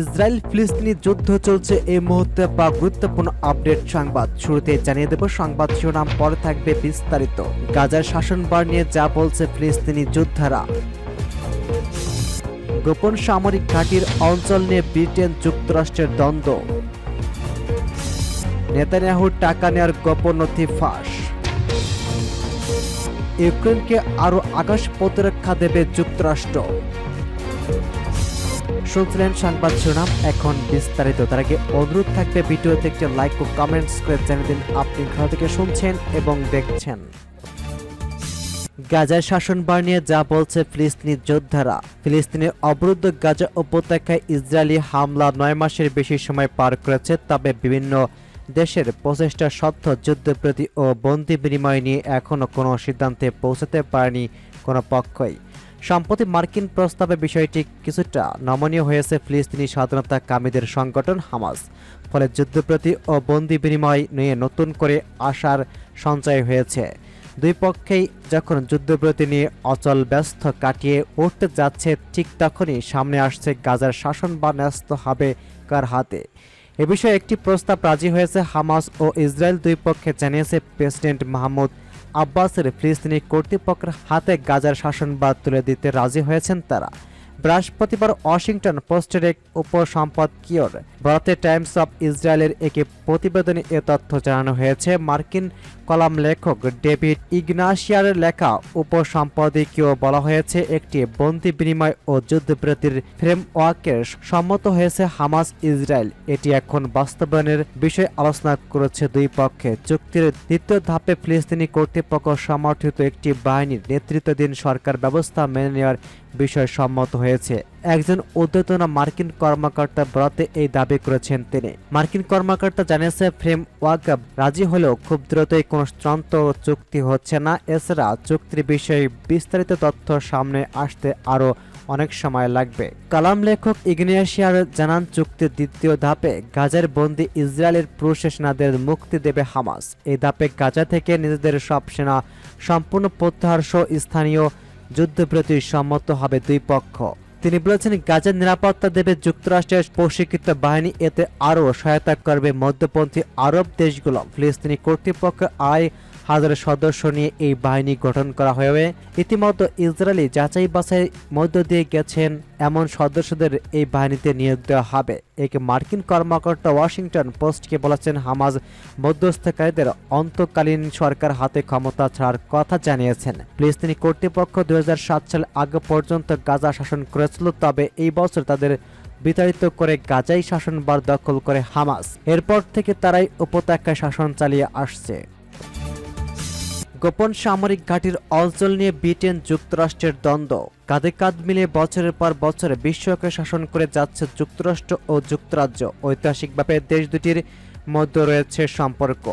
Israel ফিলিস্তিনি যুদ্ধ চলছে। এই মুহূর্তে বা গুরুত্বপূর্ণ আপডেট সংবাদ। শুরুতে জানিয়ে দেব, সংবাদ শিরোনাম পরে থাকবে বিস্তারিত। গাজার শাসনবার নিয়ে যা বলছে ফিলিস্তিনি যোদ্ধারা। গোপন সামরিক ঘাঁটির অঞ্চল নিয়ে ব্রিটেন যুক্তরাষ্ট্রের দ্বন্দ্ব। নেতানিয়াহুর টাকা নেওয়ার গোপন নথি ফাঁস। ইউক্রেনকে আরও আকাশ প্রতিরক্ষা দেবে যুক্তরাষ্ট্র। শুনছিলেন সংবাদ শিরোনাম। এখন বিস্তারিত। তার আগে অনুরোধ থাকবে ভিডিওতে একটি লাইক ও কমেন্টস করে জানিয়ে দিন আপনি কোথা থেকে শুনছেন এবং দেখছেন। গাজার শাসনবার নিয়ে যা বলছে ফিলিস্তিনি যোদ্ধারা। ফিলিস্তিনের অবরুদ্ধ গাজা উপত্যকায় ইসরায়েলি হামলা নয় মাসের বেশি সময় পার করেছে, তবে বিভিন্ন দেশের প্রচেষ্টা সত্ত্বেও যুদ্ধপ্রতি ও বন্দি বিনিময় নিয়ে এখনও কোনো সিদ্ধান্তে পৌঁছাতে পারেনি কোনো পক্ষই। সম্প্রতি মার্কিন প্রস্তাবে বিষয়টি কিছুটা নমনীয় হয়েছে ফিলিস্তিনি স্বাধীনতা কামীদের সংগঠন হামাস, ফলে যুদ্ধপ্রতি ও বন্দি বিনিময় নিয়ে নতুন করে আশার সঞ্চয় হয়েছে। দুই পক্ষেই যখন যুদ্ধবিরতি নিয়ে অচল ব্যস্ত কাটিয়ে উঠতে যাচ্ছে, ঠিক তখনই সামনে আসছে গাজার শাসন বা ন্যস্ত হবে কার হাতে। এ বিষয়ে একটি প্রস্তাব রাজি হয়েছে হামাস ও ইসরায়েল দুই পক্ষে, জানিয়েছে প্রেসিডেন্ট মাহমুদ আব্বাসের ফিলিস্তিনি কর্তৃপক্ষের হাতে গাজার শাসনবাদ তুলে দিতে রাজি হয়েছেন তারা। বৃহস্পতিবার ওয়াশিংটন পোস্টের এক উপসম্পাদকীয়র ভারতে টাইমস অফ ইসরায়েলের একটি প্রতিবেদনে এ তথ্য জানানো হয়েছে। মার্কিন কলাম লেখক ডেভিড ইগনাশিয়ার লেখা উপসম্পাদকীয় বলা হয়েছে, একটি বন্দি বিনিময় ও যুদ্ধবিরতির ফ্রেমওয়ার্কের সম্মত হয়েছে হামাস ইসরায়েল। এটি এখন বাস্তবায়নের বিষয়ে আলোচনা করেছে দুই পক্ষে। চুক্তির দ্বিতীয় ধাপে ফিলিস্তিনি কর্তৃপক্ষ সমর্থিত একটি বাহিনীর নেতৃত্বাধীন সরকার ব্যবস্থা মেনে নেওয়ার বিষয়ে সম্মত হয়েছে। একজন উদ্যতন মার্কিন কর্মকর্তা বরাতে এই দাবি করেছেন তিনি। মার্কিন কর্মকর্তা জানিয়েছে, ফ্রেম ওয়ার্ক রাজি হলেও খুব দ্রুতই কোনো চূড়ান্ত চুক্তি হচ্ছে না। এছাড়া চুক্তির বিষয়ে বিস্তারিত তথ্য সামনে আসতে আরও অনেক সময় লাগবে। কালাম লেখক ইগনিয়াশিয়ার জানান, চুক্তির দ্বিতীয় ধাপে গাজার বন্দি ইসরায়েলের পুরুষ সেনাদের মুক্তি দেবে হামাস। এই ধাপে গাজা থেকে নিজেদের সব সেনা সম্পূর্ণ প্রত্যাহার সহ স্থানীয় যুদ্ধবিরতি সম্মত হবে দুই পক্ষ। তিনি বলেছেন, গাজার নিরাপত্তা দেবে যুক্তরাষ্ট্রের প্রশিক্ষিত বাহিনী, এতে আরও সহায়তা করবে মধ্যপন্থী আরব দেশগুলো। ফিলিস্তিনি কর্তৃপক্ষ আয় হাজার সদস্য নিয়ে এই বাহিনী গঠন করা হবে ইতিমধ্যে ইসরায়েলি যাচাই বাছাই মধ্য দিয়ে গেছেন এমন সদস্যদের এই বাহিনীতে নিয়োগ দেওয়া হবে। একে মার্কিন কর্মকর্তা ওয়াশিংটন পোস্টকে বলেছেন হামাজ মধ্যস্থকারীদের অন্তকালীন সরকার হাতে ক্ষমতা ছাড়ার কথা জানিয়েছেন। ফিলিস্তিনি কর্তৃপক্ষ দুই হাজার সাত সাল আগে পর্যন্ত গাজা শাসন করেছিল, তবে এই বছর তাদের বিতাড়িত করে গাজাই শাসনবার দখল করে হামাস। এরপর থেকে তারাই উপত্যকায় শাসন চালিয়ে আসছে। গোপন সামরিক ঘাঁটির অঞ্চল নিয়ে ব্রিটেন যুক্তরাষ্ট্রের দ্বন্দ্ব। কাঁধে কাঁধ মিলিয়ে বছরের পর বছর বিশ্বকে শাসন করে যাচ্ছে যুক্তরাষ্ট্র ও যুক্তরাজ্য। ঐতিহাসিকভাবে দেশ দুটির মধ্যে রয়েছে সম্পর্ক।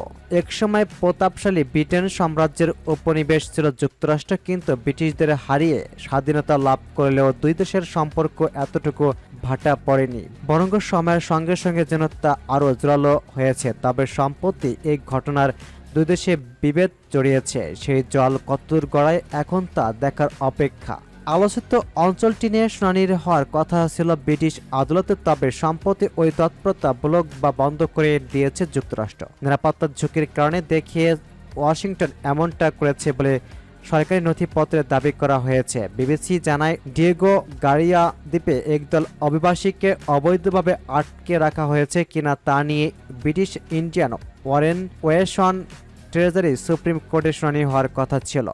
একসময় প্রতাপশালী ব্রিটেন সাম্রাজ্যের উপনিবেশ ছিল যুক্তরাষ্ট্র, কিন্তু ব্রিটিশদের হারিয়ে স্বাধীনতা লাভ করলেও দুই দেশের সম্পর্ক এতটুকু ভাটা পড়েনি। বরং সময়ের সঙ্গে সঙ্গে যেন তা আরও জোরালো হয়েছে। তবে সম্প্রতি এই ঘটনার দুই দেশে বিভেদ জড়িয়েছে। সেই জল কতদূর গড়ায় এখন তা দেখার অপেক্ষা। আলোচিত অঞ্চলটি নিয়ে শুনানির হওয়ার কথা ছিল ব্রিটিশ আদালতে তবে সম্প্রতি ওই তৎপরতা ব্লক বা বন্ধ করে দিয়েছে যুক্তরাষ্ট্র। নিরাপত্তার ঝুঁকির কারণে দেখিয়ে ওয়াশিংটন এমনটা করেছে বলে সরকারি নথিপত্রে দাবি করা হয়েছে। বিবিসি জানায়, ডিয়েগো গারিয়া দ্বীপে একদল অভিবাসীকে অবৈধভাবে আটকে রাখা হয়েছে কিনা তা নিয়ে ব্রিটিশ ইন্ডিয়ান ওয়ারেন ওয়েশন, ট্রেজারি, সুপ্রিম কোর্টে শুনানি হওয়ার কথা ছিল।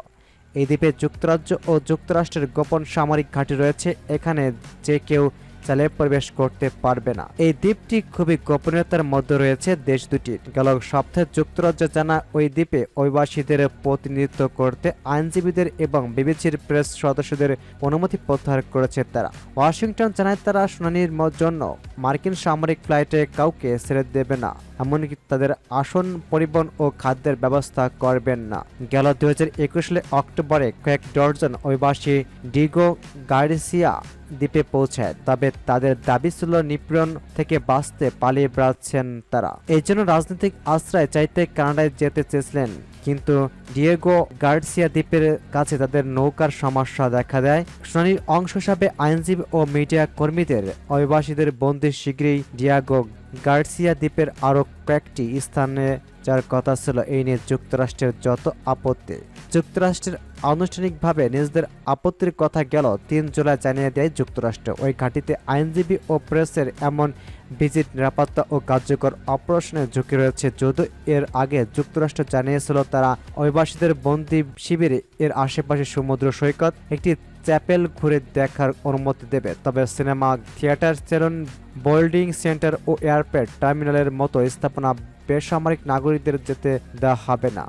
এই দ্বীপে যুক্তরাজ্য ও যুক্তরাষ্ট্রের গোপন সামরিক ঘাঁটি রয়েছে। এখানে যে কেউ চালে প্রবেশ করতে পারবে না। এই দ্বীপটি খুবই গোপনীয়তার মধ্যে রয়েছে দেশ দুটির গেল সপ্তাহে যুক্তরাজ্য জানা ওই দ্বীপে অভিবাসীদের প্রতিনিধিত্ব করতে আইনজীবীদের এবং বিবিসির প্রেস সদস্যদের অনুমতি প্রত্যাহার করেছে তারা। ওয়াশিংটন জানায় তারা শুনানির জন্য মার্কিন সামরিক ফ্লাইটে কাউকে ছেড়ে দেবে না, এমনকি তাদের আসন, পরিবহন ও খাদ্যের ব্যবস্থা করবেন না। গেল দুই হাজার একুশ সালে অক্টোবরে কয়েক ডজন অভিবাসী ডিগো গার্সিয়া দ্বীপে পৌঁছায়, তবে তাদের দাবি ছিল নিপীড়ন থেকে বাঁচতে পালিয়ে বেড়াচ্ছেন তারা। এই জন্য রাজনৈতিক আশ্রয় চাইতে কানাডায় যেতে চেয়েছিলেন, কিন্তু ডিয়েগো গার্সিয়া দ্বীপের কাছে তাদের নৌকার সমস্যা দেখা দেয়। শুনানির অংশ হিসাবে আইনজীবী ও মিডিয়া কর্মীদের অভিবাসীদের বন্দি শীঘ্রই ডিয়াগো গার্সিয়া দ্বীপের আরও কয়েকটি স্থানে যার কথা ছিল। এই নিয়ে যুক্তরাষ্ট্রের যত আপত্তি যুক্তরাষ্ট্রের আনুষ্ঠানিকভাবে নিজেদের আপত্তির কথা গেল তিন জুলাই জানিয়ে দেয় যুক্তরাষ্ট্র। ওই ঘাঁটিতে আইনজীবী ও প্রেসের এমন ভিজিট, নিরাপত্তা ও কার্যকর অপারেশনের ঝুঁকি রয়েছে। যদিও এর আগে যুক্তরাষ্ট্র জানিয়েছিল তারা অভিবাসীদের বন্দি শিবিরে এর আশেপাশে সমুদ্র সৈকত, একটি চ্যাপেল ঘুরে দেখার অনুমতি দেবে। তবে cinema theatre, salon, bowling centre ও এয়ারপোর্ট টার্মিনালের মতো স্থাপনা বেসামরিক নাগরিকদের যেতে দেওয়া হবে না।